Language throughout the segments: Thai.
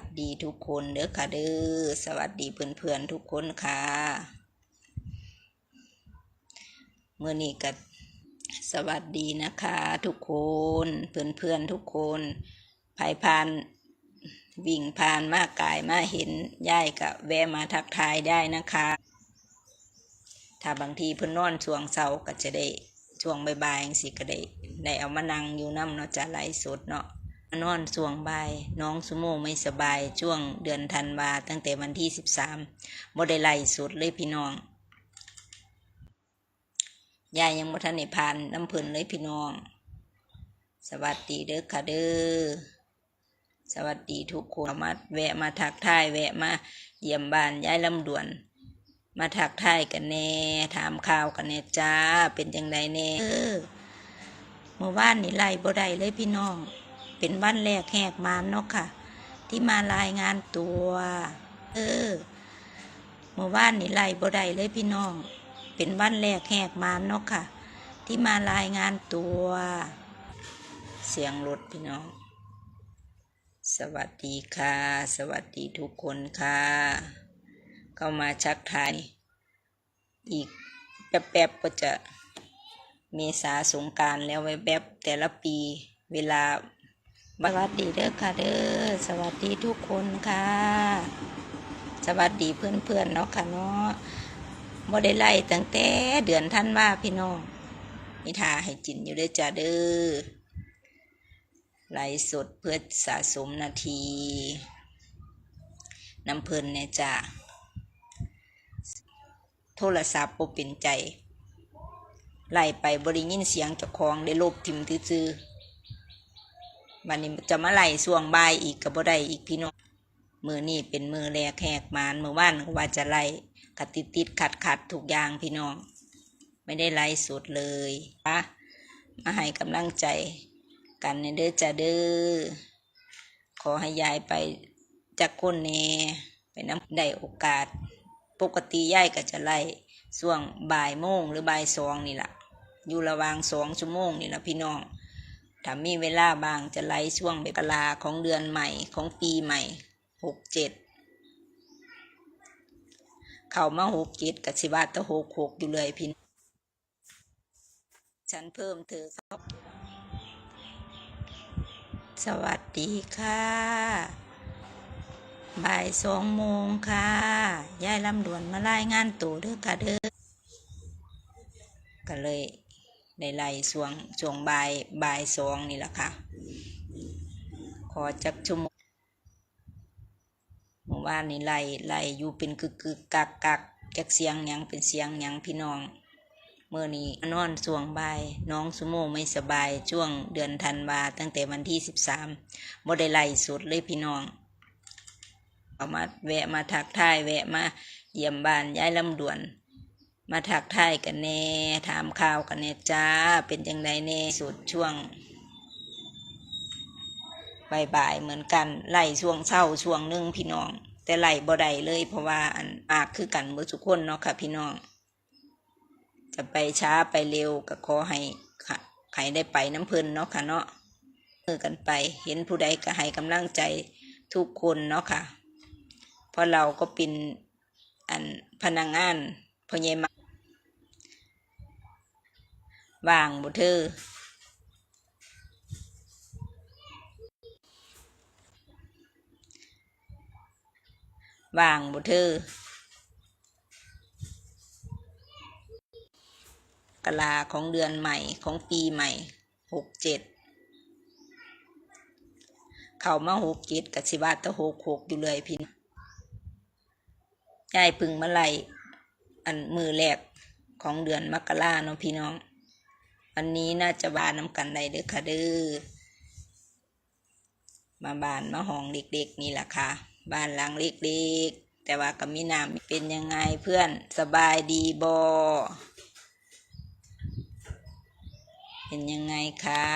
วัสดีทุกคนเด้อค่ะเด้อสวัสดีเพื่อนๆทุกคนค่ะเมื่อนี้ก็สวัสดีนะคะ ทุกคนเพื่อนๆทุกคนภายพานวิ่งผ่านมากายมาเห็นย่ายกับแวะมาทักทายได้นะคะ ถ้าบางทีเพื่อนนอนช่วงเช้าก็จะได้ช่วงบ่ายๆจังสิก็ได้ได้เอามานั่งอยู่น้ำเนาะจะไลฟ์สดเนาะ นอนช่วงบายน้องสุโมไม่สบายช่วงเดือนธันวาตั้งแต่วันที่สิบสามบ่ได้ไล่สุดเลยพี่น้องยายยังบ่ทันได้ผ่านน้ำเพิ่นเลยพี่น้อง สวัสดีเด้อค่ะเด้อสวัสดีทุกคนมาแวะมาทักทายแวะมาเยี่ยมบ้านยายลำดวน มาทักทายกันแน่ถามข่าวกันแน่จ้าเป็นจังไดแน่เมื่อวานนี่ไล่บ่ได้เลยพี่น้อง เป็นวันแรกแหกมานเนาะค่ะ ที่มารายงานตัว เออเมื่อวานนี่ไล่บ่ได้เลยพี่น้อง เป็นวันแรกแหกมานเนาะค่ะ ที่มารายงานตัว เสียงรถพี่น้อง สวัสดีค่ะ สวัสดีทุกคนค่ะ เข้ามาชักทายอีกแป๊บๆก็จะเมษาสงการแล้วไว้แบบแต่ละปีเวลา สวัสดีเด้อค่ะเด้อสวัสดีทุกคนค่ะ สวัสดีเพื่อนๆเนาะค่ะเนาะบ่ได้ไล่ตั้งแต่เดือนท่านว่าพี่น้องนิทาให้จินอยู่เด้อจ้าเด้อไล่สดเพื่อสะสมนาทีน้ำเพลินเนี่ยจ้าโทรศัพท์บ่เป็นใจไล่ไปบริยินเสียงเจ้าของได้ลบทิมซื่อ วันนี้จะมาไล่ส่วงบ่ายอีกกับบ่ได้อีกพี่น้องมือนี่เป็นมือแรกแหกมานมือว่านก็ว่าจะไล่กัดติดติดขัดขัดทุกอย่างพี่น้อง ไม่ได้ไล่สุดเลยปะมาให้กำลังใจกันในเด้อจะเด้อขอให้ยายไปจากคนแน่ไปน้ำได้โอกาส ปกติยายก็จะไล่ช่วงบ่ายโมงหรือบ่ายสองนี่แหละอยู่ระหว่างสองชั่วโมงนี่แหละพี่น้อง ถ้ามีเวลาบางจะไล่ช่วงเบกลาของเดือนใหม่ของปีใหม่หกเจ็ดเข้ามาหกเจ็ดกับสิบาตะหกหกอยู่เลยพี่น้องฉันเพิ่มเธอครับ สวัสดีค่ะบ่ายสองโมงค่ะ ยายลำดวนมารายงานตัวเด้อค่ะเด้อก็เลย ได้ไล่ช่วงช่วงบ่ายบ่ายสองนี่แหละค่ะ ขอจักชั่วโมงเมื่อวานนี่ไล่ไล่อยู่เป็นกึกกึกกักกักจักเสียงยังเป็นเสียงยังพี่น้องเมื่อนี้นอนช่วงบ่ายน้องสุโมไม่สบายช่วงเดือนธันวาตั้งแต่วันที่สิบสามบ่ได้ไล่สุดเลยพี่น้องเอามาแวะมาทักทายแวะมาเยี่ยมบ้านย้ายลำดวน มาทักทายกันแน่ถามข่าวกันแน่จ้า เป็นจังไดแน่สุดช่วงบ่ายๆเหมือนกันไล่ช่วงเช้าช่วงนึ่งพี่น้อง แต่ไล่บ่ได้เลยเพราะว่าอันมากคือกันเมื่อทุกคนเนาะค่ะพี่น้อง จะไปช้าไปเร็วก็ขอให้ค่ะใครได้ไปน้ำเพลินเนาะค่ะเนาะมือกันไป เห็นผู้ใดก็ให้กำลังใจทุกคนเนาะค่ะเพราะเราก็เป็นอันพนักงานพอเยมา วางบุเธอว่างบุเธอกะลาของเดือนใหม่ของปีใหม่หกเจ็ดเข้ามาหกเจ็ดกับสิบาตะหกหกอยู่เลยพี่น้องยายพึ่งมาไล่อันมือแรกของเดือนมกราเนาะพี่น้อง วันนี้น่าจะบานน้ำกันได้เด้อค่ะเด้อมาบานมาห้องเด็กๆนี่แหละค่ะบ้านหลังเล็กๆ แต่ว่าก็มีน้ำเป็นยังไงเพื่อนสบายดีบอเป็นยังไงคะ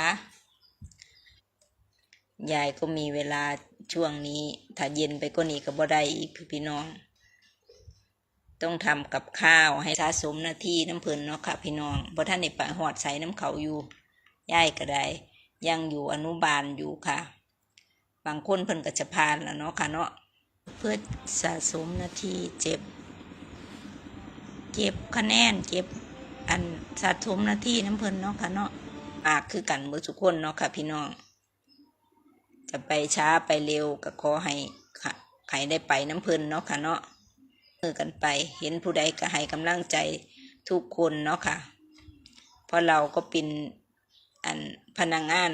ยายก็มีเวลาช่วงนี้ ถ้าเย็นไปก็หนี่ก็บ่ได้อีกพี่น้อง ต้องทำกับข้าวให้สะสมหน้าที่น้ำเพลินเนาะค่ะพี่น้องเพราะท่านในปะหอดใส่น้ำเขาอยู่ย่ายก็ได้ยังอยู่อนุบาลอยู่ค่ะ บางคนเพิ่นก็จะผ่านแล้วเนาะค่ะเนาะเพื่อสะสมหน้าที่เจ็บ เก็บคะแนนเก็บอันสะสมหน้าที่น้ำเพิ่นเนาะค่ะเนาะมากคือกันเมื่อทุกคนเนาะค่ะพี่น้อง จะไปช้าไปเร็วก็ขอให้ค่ะใครได้ไปน้ำเพิ่นเนาะค่ะเนาะ มือกันไป เห็นผู้ใดก็ให้กำลังใจทุกคนเนาะค่ะเพราะเราก็เป็นอันพนักงาน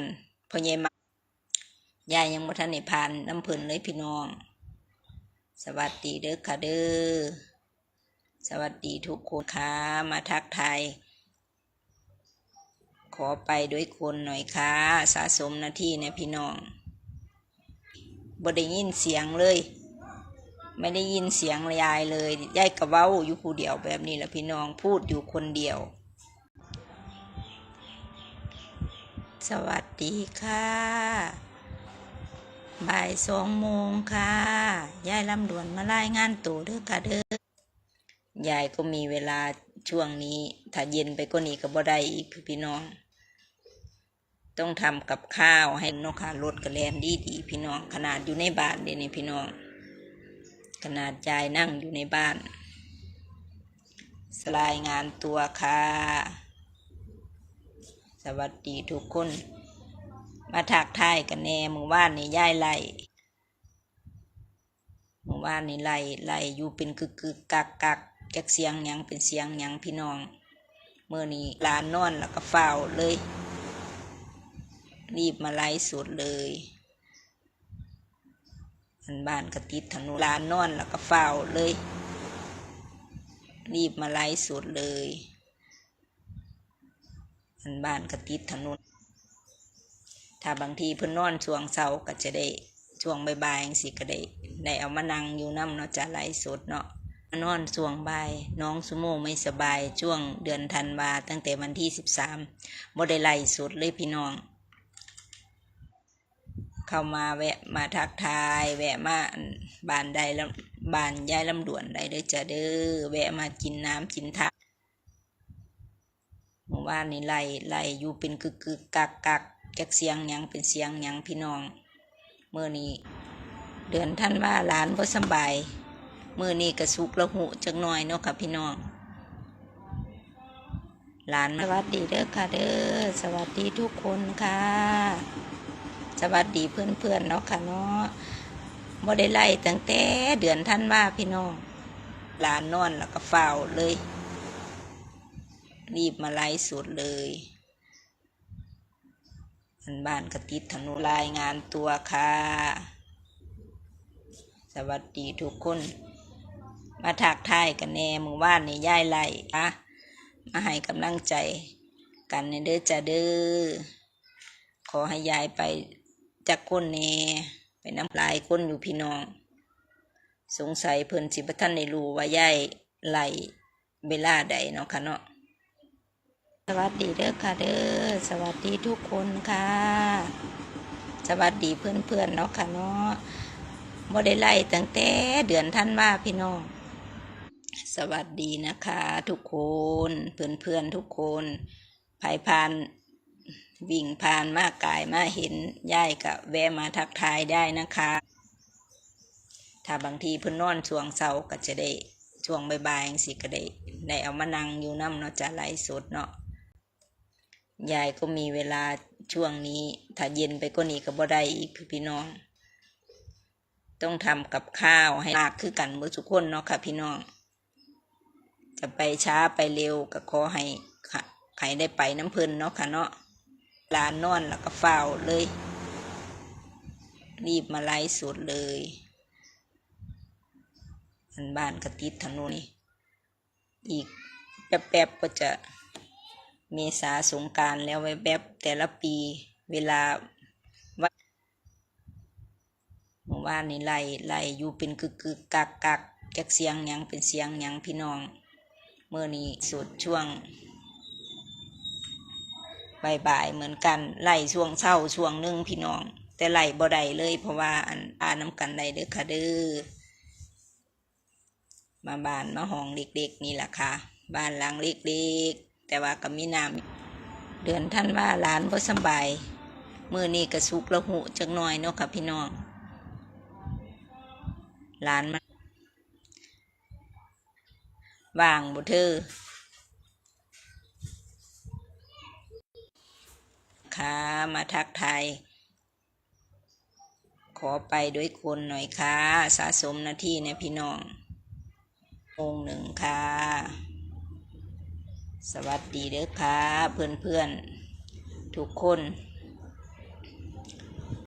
พอใหญมายายยังบ่ทันได้ผ่านน้ำเพิ่นเลยพี่น้อง สวัสดีเด้อค่ะเด้อสวัสดีทุกคนค่ะมาทักทายขอไปด้วยคนหน่อยค่ะสะสมนาทีเนี่ยพี่น้องบ่ได้ยินเสียงเลย ไม่ได้ยินเสียงยายเลยยายกะเว้าอยู่ผู้เดียวแบบนี้แหละพี่น้องพูดอยู่คนเดียว สวัสดีค่ะบ่ายสองโมงค่ะยายลำดวนมารายงานตัวเด้อค่ะเด้อยายก็มีเวลาช่วงนี้ ถ้าเย็นไปก็นี่ก็บ่ได้อีกพี่น้อง ต้องทำกับข้าวให้นกขารถกระแลนดีดีพี่น้องขนาดอยู่ในบ้านเดยวนี่พี่น้อง ขนาดยายนั่งอยู่ในบ้าน สลายงานตัวค่ะ สวัสดีทุกคน มาถักทายกันแน่มู่บ้านนี่ยายไล่มู่บ้านนี่ไล่ไล่อยู่เป็นกึกกึกกักกักจากเสียงยังเป็นเสียงยังพี่น้องเมื่อนี้ลานนอนแล้วก็เฝ้าเลย รีบมาไล่สุดเลย อันบ้านก็ติดถนนลานนอนแล้วก็เฝ้าเลย รีบมาไล่สุดเลย อันบ้านก็ติดถนนถ้าบางทีเพิ่นนอนช่วงเช้าก็จะได้ช่วงบ่ายๆจังสิก็ได้ได้เอามานั่งอยู่น้ำเนาะจะไล่สดเนาะนอนช่วงบ่ายน้องสุโมไม่สบายช่วงเดือนธันวาตั้งแต่วันที่สิบสามบ่ได้ไล่สดเลยพี่น้อง เข้ามาแวะมาทักทาย แวะมาบานใดลบานยายลำดวนได้เด้อจ้ะเด้อแวะมากินน้ำกินทาเมื่อวานนี่ไล่ไล่อยู่เป็นกึกกึกกักกักจากเสียงยังเป็นเสียงยังพี่น้องเมื่อนี้ เดือนท่านว่าหลานบ่สบายเมื่อนี้กระสุกละหูจักหน่อยเนาะค่ะพี่น้องหลานสวัสดีเด้อค่ะเด้อสวัสดีทุกคนค่ะ สวัสดีเพื่อนๆเนาะค่ะเนาะบ่ได้ไล่ตั้งแต่เดือนท่านว่าพี่น้องหลานนอนแล้วก็เฝ้าเลย รีบมาไล่สุดเลยอันบ้านก็ติดถนนรายงานตัวค่ะ สวัสดีทุกคน มาถักทายกันแน่มู่บ้านนี่ย่ายไล่อะมาให้กำลังใจกันในเด้อจ้าเด้อขอให้ยายไป จากคนแน่ไปน้ำลายคนอยู่พี่น้อง สงสัยเพิ่นสิบท่านในรูว่ายายไล่เวลาใดเนาะค่ะเนาะสวัสดีเด้อค่ะเด้อสวัสดีทุกคนค่ะ สวัสดีเพื่อนๆเนาะค่ะเนาะบ่ได้ไล่ตั้งแต่เดือนท่านว่าพี่น้อง สวัสดีนะคะ ทุกคนเพื่อนๆทุกคนภายพาน วิ่งผ่านมากกายมาเห็นย่ายกับแวะมาทักทายได้นะคะ ถ้าบางทีเพิ่นนอนช่วงเช้าก็จะได้ช่วงบ่ายๆสิก็ได้ได้เอามานั่งอยู่น้ำเนาะจะไล่สดเนาะยายก็มีเวลาช่วงนี้ ถ้าเย็นไปก็นี่ก็บ่ได้อีกพี่น้อง ต้องทำกับข้าวให้มากคือกันเมื่อทุกคนเนาะค่ะพี่น้อง จะไปช้าไปเร็วก็ขอให้ใครได้ไปน้ำเพลินเนาะค่ะเนาะ ลานอนแล้วก็เฝ้าเลย รีบมาไล่สุดเลยอันบ้านก็ติดถนนอีกแป๊บๆก็จะเมษาสงการแล้วไว้แบบแต่ละปีเวลาวัดเมื่อวานนี่ไล่ไล่อยู่เป็นกึกกึกกักกักจากเสียงยังเป็นเสียงยังพี่น้องเมื่อนี้สุดช่วง บ่ายๆเหมือนกันไล่ช่วงเช้าช่วงหนึ่งพี่น้อง แต่ไล่บ่ได้เลยเพราะว่าอันอ่านน้ำกันได้เด้อค่ะเด้อมาบ้านมาห้องเด็กๆนี่แหละค่ะ บ้านหลังเล็กๆ แต่ว่าก็มีน้ำเดือนท่านว่าหลานบ่สบายมือนี้กระสุกละหูจักหน่อยเนาะค่ะพี่น้องร้านมันว่างบ่เธอค่ะ มาทักทายขอไปด้วยคนหน่อยค่ะ สะสมนาทีเนี่ยพี่น้อง องค์หนึ่งค่ะ สวัสดีเด้อค่ะ เพื่อนๆ ทุกคน